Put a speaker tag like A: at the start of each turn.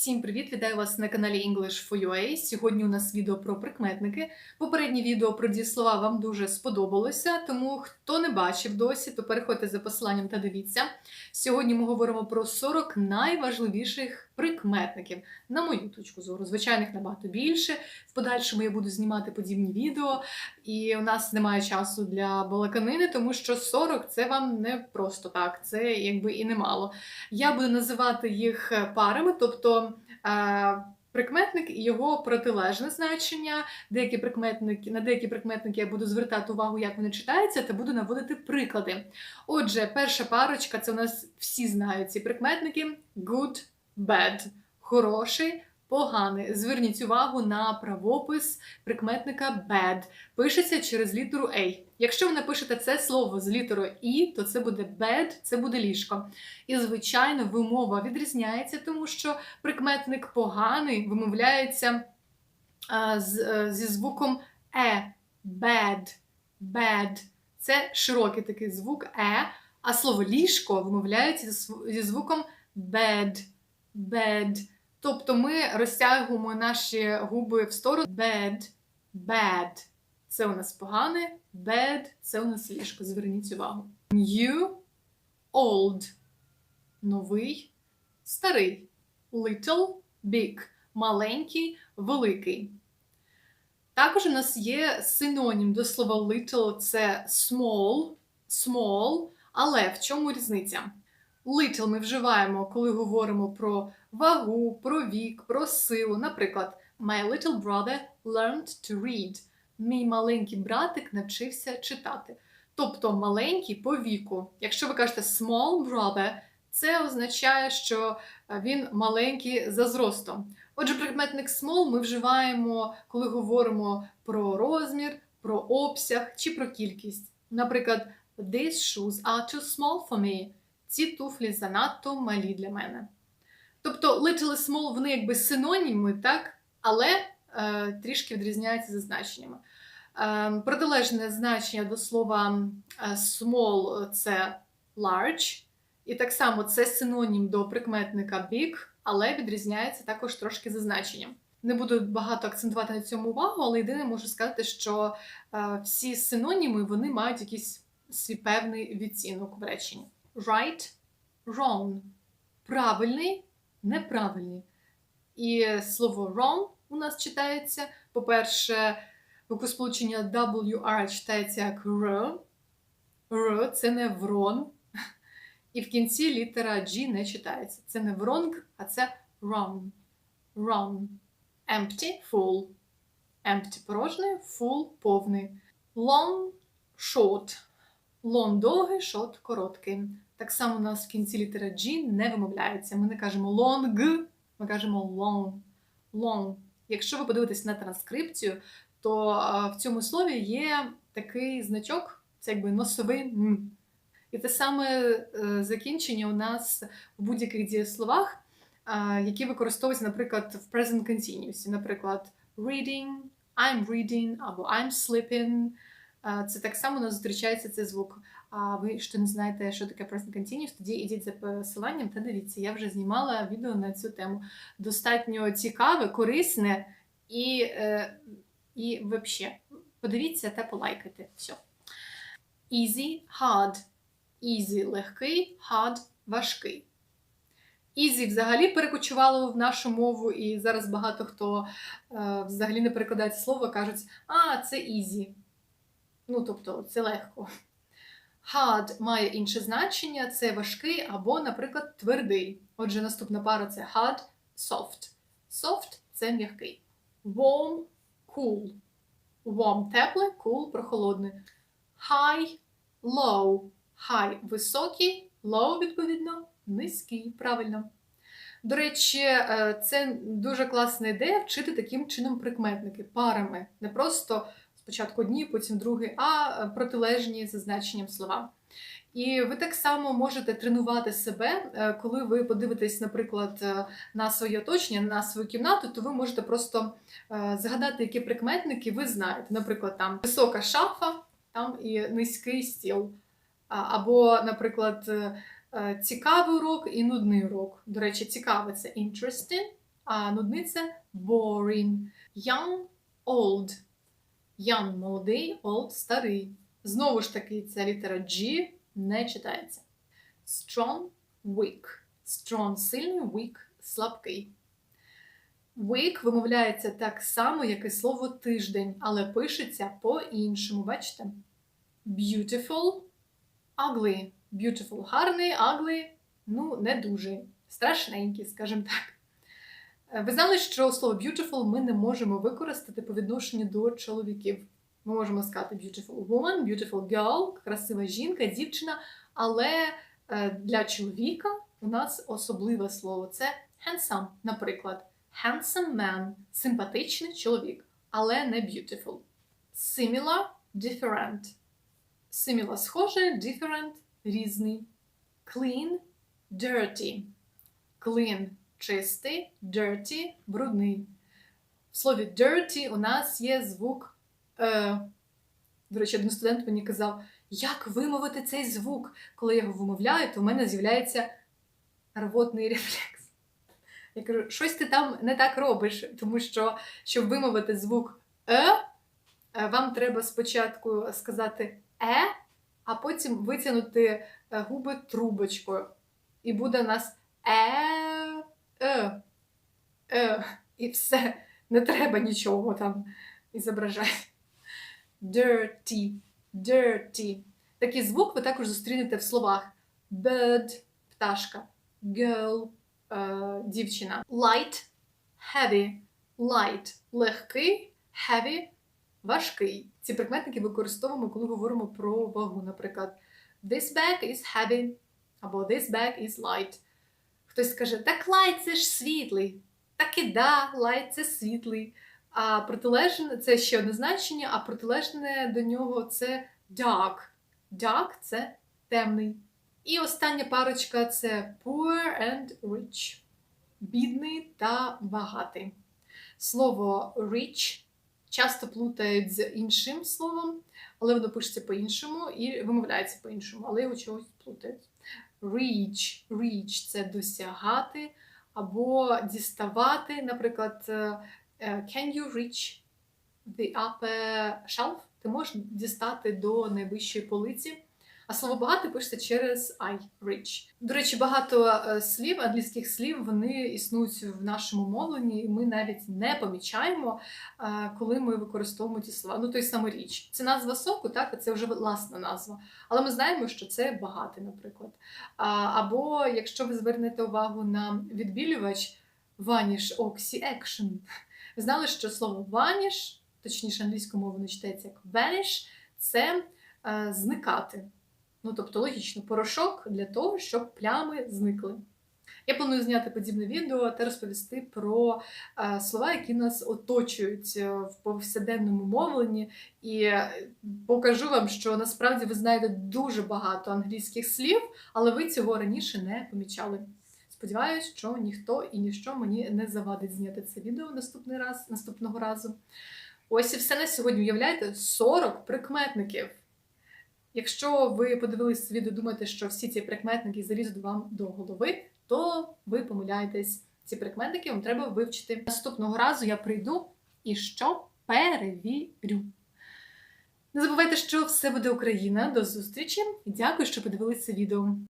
A: Всім привіт! Вітаю вас на каналі English for UA. Сьогодні у нас відео про прикметники. Попереднє відео про дієслова вам дуже сподобалося, тому хто не бачив досі, то переходьте за посиланням та дивіться. Сьогодні ми говоримо про 40 найважливіших прикметників, на мою точку зору. Звичайних набагато більше. В подальшому я буду знімати подібні відео, і у нас немає часу для балаканини, тому що 40 це вам не просто так, це якби і немало. Я буду називати їх парами, тобто е, прикметник і його протилежне значення. Деякі прикметники, на деякі прикметники я буду звертати увагу, як вони читаються, та буду наводити приклади. Отже, перша парочка це у нас всі знають ці прикметники: good, bad, хороший. Поганий. Зверніть увагу на правопис прикметника bad. Пишеться через літеру A. Якщо ви напишете це слово з літерою І, то це буде bed, це буде ліжко. І, звичайно, вимова відрізняється, тому що прикметник поганий вимовляється а, з, е, зі звуком е, bad, bad. Це широкий такий звук е, а слово ліжко вимовляється зі звуком bed, bed. Тобто ми розтягуємо наші губи в сторону bed, bad. Це у нас погане, bad – це у нас ліжко. Зверніть увагу. New, old – новий, старий. Little, big – маленький, великий. Також у нас є синонім до слова little – це small, small, але в чому різниця? Little ми вживаємо, коли говоримо про вагу, про вік, про силу. Наприклад, My little brother learned to read. Мій маленький братик навчився читати. Тобто маленький по віку. Якщо ви кажете small brother, це означає, що е, він маленький за зростом. Отже, прикметник small ми вживаємо, коли говоримо про розмір, про обсяг чи про кількість. Наприклад, These shoes are too small for me. Ці туфлі занадто малі для мене. Тобто little і small вони якби синоніми, так? але е, трішки відрізняються за значеннями. Е, протилежне значення до слова е, small це large, і так само це синонім до прикметника big, але відрізняється також трошки за значенням. Не буду багато акцентувати на цьому увагу, але єдине можу сказати, що е, всі синоніми вони мають якийсь свій певний відцінок в реченні. Right, wrong. Правильний, неправильний. І слово wrong у нас читається. По-перше, звукосполучення WR читається як R. R це не врон. І в кінці літера G не читається. Це не wrong, а це wrong. Wrong. Empty full. Empty порожній, full повний. Long, short. Long довгий, short короткий. Так само у нас в кінці літера G не вимовляється. Ми не кажемо long, ми кажемо long. long. Якщо ви подивитесь на транскрипцію, то в цьому слові є такий значок, це якби носовий. І те саме е, закінчення у нас в будь-яких дієсловах, які використовуються, наприклад, в present continuous. Наприклад, reading, I'm reading або I'm sleeping. Це так само у нас зустрічається цей звук. А ви що не знаєте, що таке present continuous, тоді ідіть за посиланням та дивіться. Я вже знімала відео на цю тему. Достатньо цікаве, корисне і, е, і взагалі. Подивіться та полайкайте. Все. Easy, hard. Easy легкий, hard важкий. Easy взагалі перекочувало в нашу мову, і зараз багато хто е, взагалі не перекладає це слово, кажуть, а, це easy. Ну, тобто, це легко. Hard має інше значення, це важкий або, наприклад, твердий. Отже, наступна пара це hard, soft. Soft це м'який. Warm, cool. Warm теплий, cool прохолодний. High, low. High високий, low, відповідно, низький. Правильно. До речі, е, це дуже класна ідея вчити таким чином прикметники парами. Не просто спочатку одні, потім другі, а протилежні за значенням слова. І ви так само можете тренувати себе, е, коли ви подивитесь, наприклад, е, на своє оточення, на свою кімнату, то ви можете просто е, згадати, які прикметники ви знаєте. Наприклад, там висока шафа, там і низький стіл. Або, наприклад, е, е, цікавий урок і нудний урок. До речі, цікавий це interesting, а нудний це boring. Young, old. Young – молодий, old – старий. Знову ж таки, ця літера G не читається. Strong, weak. Strong – сильний, weak – слабкий. Week вимовляється так само, як і слово тиждень, але пишеться по-іншому. Бачите? Beautiful, ugly. Beautiful гарний, ugly ну, не дуже. Страшненький, скажімо так. Е, Ви знали, що слово beautiful ми не можемо використати по відношенню до чоловіків. Ми можемо сказати beautiful woman, beautiful girl, красива жінка, дівчина, але е, для чоловіка у нас особливе слово це handsome, наприклад. Handsome man – симпатичний чоловік, але не beautiful. Similar – different. Similar – схоже, different – різний. Clean – dirty. Clean – чистий, dirty – брудний. В слові dirty у нас є звук. Е, до речі, один студент мені казав, як вимовити цей звук. Коли я його вимовляю, то в мене з'являється рвотний рефлекс. Я кажу, щось ти там не так робиш, тому що, щоб вимовити звук е, е, вам треба спочатку сказати е, а потім витягнути е, губи трубочкою. І буде у нас е, е, е, і все. Не треба нічого там ізображати. Dirty, dirty. Такий звук ви також зустрінете в словах bird – пташка, girl е, – дівчина. Light – heavy. Light – легкий, heavy – важкий. Ці прикметники використовуємо, коли говоримо про вагу. Наприклад, this bag is heavy або this bag is light. Хтось скаже, так light – це ж світлий. Так і да, light – це світлий. А протилежне це ще одне значення, а протилежне до нього це dark. Dark – це темний. І остання парочка це poor and rich. Бідний та багатий. Слово rich часто плутають з іншим словом, але воно пишеться по-іншому і вимовляється по-іншому, але його чогось плутають. Reach. Reach – це досягати або діставати. Наприклад, е, can you reach the upper shelf? Ти можеш дістати до найвищої полиці. А слово багато пишеться через I, rich. До речі, багато е, слів, англійських слів, вони існують в нашому мовленні, і ми навіть не помічаємо, е, коли ми використовуємо ті слова. Ну, той самий річ. Це назва соку, так, це вже власна назва. Але ми знаємо, що це багатий, наприклад. Або якщо ви звернете увагу на відбілювач vanish, oxy, action. Ви знали, що слово vanish, точніше англійською мовою читається як vanish, це е, зникати. Ну, тобто, логічно, порошок для того, щоб плями зникли. Я планую зняти подібне відео та розповісти про е, слова, які нас оточують е, в повсякденному мовленні, і е, покажу вам, що насправді ви знаєте дуже багато англійських слів, але ви цього раніше не помічали. Сподіваюсь, що ніхто і ніщо мені не завадить зняти це відео наступний раз, наступного разу. Ось і все на сьогодні. Уявляєте, 40 прикметників. Якщо ви подивилися це відео, думаєте, що всі ці прикметники залізуть вам до голови, то ви помиляєтесь. Ці прикметники вам треба вивчити. Наступного разу я прийду і що перевірю. Не забувайте, що все буде Україна. До зустрічі дякую, що подивилися відео.